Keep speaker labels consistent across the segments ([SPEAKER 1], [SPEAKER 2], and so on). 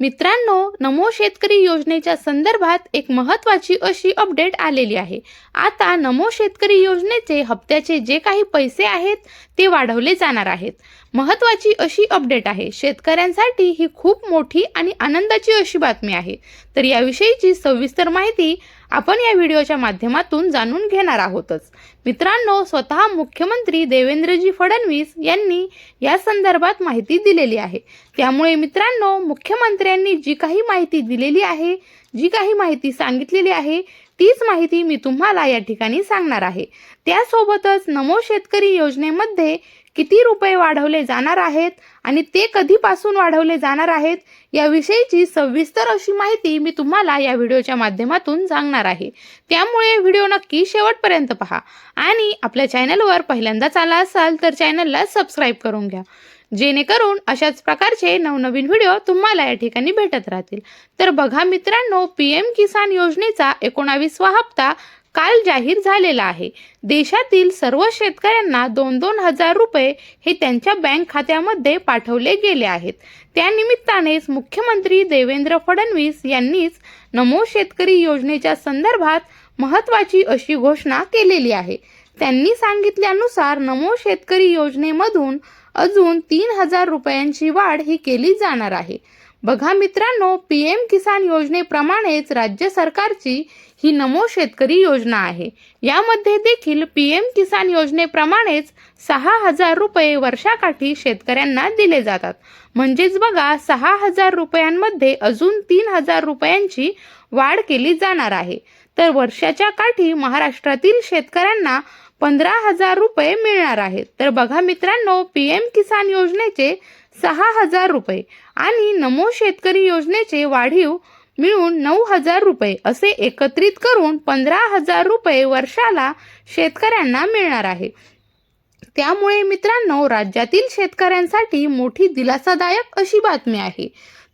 [SPEAKER 1] मित्रांनो नमो शेतकरी योजनेच्या संदर्भात एक महत्त्वाची अशी अपडेट आलेली आहे. आता नमो शेतकरी योजनेचे हप्त्याचे जे काही पैसे आहेत ते वाढवले जाणार आहेत. महत्त्वाची अशी अपडेट आहे शेतकऱ्यांसाठी ही खूप मोठी आणि आनंदाची अशी बातमी आहे. तर याविषयीची सविस्तर माहिती आपण या व्हिडिओच्या माध्यमातून जाणून घेणार आहोतच. मित्रांनो स्वतः मुख्यमंत्री देवेंद्रजी फडणवीस यांनी या संदर्भात माहिती दिलेली आहे. त्यामुळे मित्रांनो मुख्यमंत्री मुख्यमंत्र्यांनी जी काही माहिती दिलेली आहे जी काही माहिती सांगितलेली आहे तीच माहिती मी तुम्हाला या ठिकाणी सांगणार आहे. त्यासोबतच नमो शेतकरी योजनेमध्ये किती रुपये वाढवले जाणार आहेत आणि ते कधीपासून वाढवले जाणार आहेत याविषयीची सविस्तर अशी माहिती मी तुम्हाला या व्हिडिओच्या माध्यमातून सांगणार आहे. त्यामुळे व्हिडिओ नक्की शेवटपर्यंत पहा आणि आपल्या चॅनलवर पहिल्यांदाच आला असाल तर चॅनलला सबस्क्राईब करून घ्या. जेणेकरून अशाच प्रकारचे नवनवीन व्हिडिओ तुम्हाला या ठिकाणी भेटत राहतील. तर बघा मित्रांनो पी एम किसान योजनेचा एकोणावीसवा हप्ता काल जाहीर झालेला आहे. देशातील सर्व शेतकऱ्यांना दोन दोन हजार रुपये हे त्यांच्या बँक खात्यामध्ये पाठवले गेले आहेत. त्यानिमित्तानेच मुख्यमंत्री देवेंद्र फडणवीस यांनीच नमो शेतकरी योजनेच्या संदर्भात महत्त्वाची अशी घोषणा केलेली आहे. त्यांनी सांगितल्यानुसार नमो शेतकरी योजनेमधून अजून तीन हजार रुपयांची वाढ ही केली जाणार आहे. बघा मित्रांनो पी एम किसान योजनेप्रमाणेच राज्य सरकारची ही नमो शेतकरी योजना आहे. यामध्ये देखील पी एम किसान योजनेप्रमाणेच सहा हजार रुपये वर्षाकाठी शेतकऱ्यांना दिले जातात. म्हणजेच बघा सहा हजार रुपयांमध्ये अजून तीन हजार रुपयांची वाढ केली जाणार आहे. तर वर्षाच्या काठी महाराष्ट्रातील शेतकऱ्यांना पंधरा हजार रुपये मिळणार आहेत. तर बघा मित्रांनो पी एम किसान योजनेचे सहा हजार रुपये आणि नमो शेतकरी योजनेचे वाढीव मिळून नऊ हजार रुपये असे एकत्रित करून पंधरा हजार रुपये वर्षाला शेतकऱ्यांना मिळणार आहे. त्यामुळे मित्रांनो राज्यातील शेतकऱ्यांसाठी मोठी दिलासादायक अशी बातमी आहे.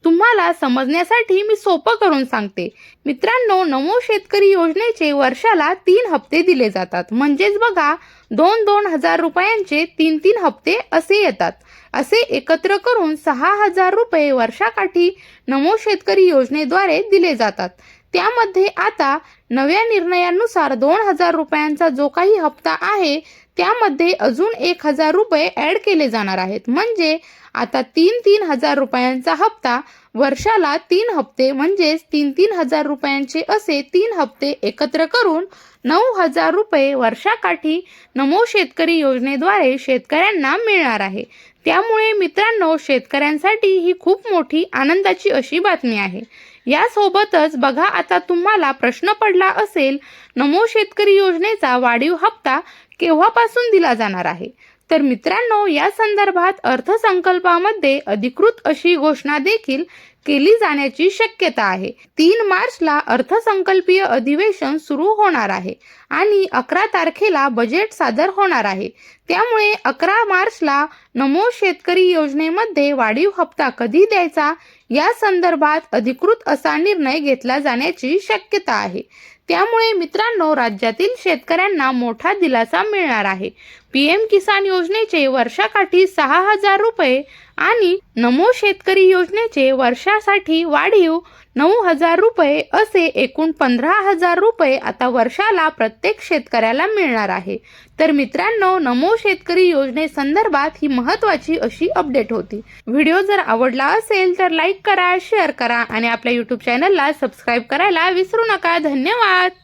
[SPEAKER 1] तुम्हाला समजण्यासाठी मी सोपं करून सांगते. मित्रांनो नमो शेतकरी योजनेचे वर्षाला तीन हप्ते दिले जातात. म्हणजेच बघा दोन दोन हजार रुपयांचे तीन तीन हप्ते असे येतात. असे एकत्र करून सहा हजार रुपये वर्षाकाठी नमो शेतकरी योजनेद्वारे दिले जातात. त्यामध्ये आता नव्या निर्णयानुसार दोन हजार रुपयांचा जो काही हप्ता आहे त्यामध्ये अजून एक हजार रुपये ॲड केले जाणार आहेत. म्हणजे आता तीन तीन हजार रुपयांचा हप्ता वर्षाला तीन हप्ते म्हणजेच तीन तीन हजार रुपयांचे असे तीन हप्ते एकत्र करून नऊ हजार रुपये वर्षाकाठी नमो शेतकरी योजनेद्वारे शेतकऱ्यांना मिळणार आहे. त्यामुळे मित्रांनो शेतकऱ्यांसाठी ही खूप मोठी आनंदाची अशी बातमी आहे. यासोबतच बघा आता तुम्हाला प्रश्न पडला असेल नमो शेतकरी योजनेचा वाढीव हप्ता केव्हापासून दिला जाणार आहे? तर मित्रांनो या संदर्भात अर्थसंकल्पामध्ये अधिकृत अशी घोषणा देखील केली जाण्याची शक्यता आहे. तीन मार्चला अर्थसंकल्पीय अधिवेशन सुरू होणार आहे आणि अकरा तारखेला बजेट सादर होणार आहे. त्यामुळे अकरा मार्चला नमो शेतकरी योजनेमध्ये वाढीव हप्ता कधी द्यायचा या संदर्भात अधिकृत असा निर्णय घेतला जाण्याची शक्यता आहे. त्यामुळे मित्रांनो राज्यातील शेतकऱ्यांना मोठा दिलासा मिळणार आहे. पी एम किसान योजनेचे वर्षाकाठी सहा हजार रुपये आणि नमो शेतकरी योजनेचे वर्षासाठी वाढीव नऊ हजार रुपये असे एकूण पंधरा हजार रुपये आता वर्षाला प्रत्येक शेतकऱ्याला मिळणार आहे. तर मित्रांनो नमो शेतकरी योजनेसंदर्भात ही महत्त्वाची अशी अपडेट होती. व्हिडिओ जर आवडला असेल तर लाईक करा शेअर करा आणि आपल्या यूट्यूब चॅनलला सबस्क्राईब करायला विसरू नका. धन्यवाद!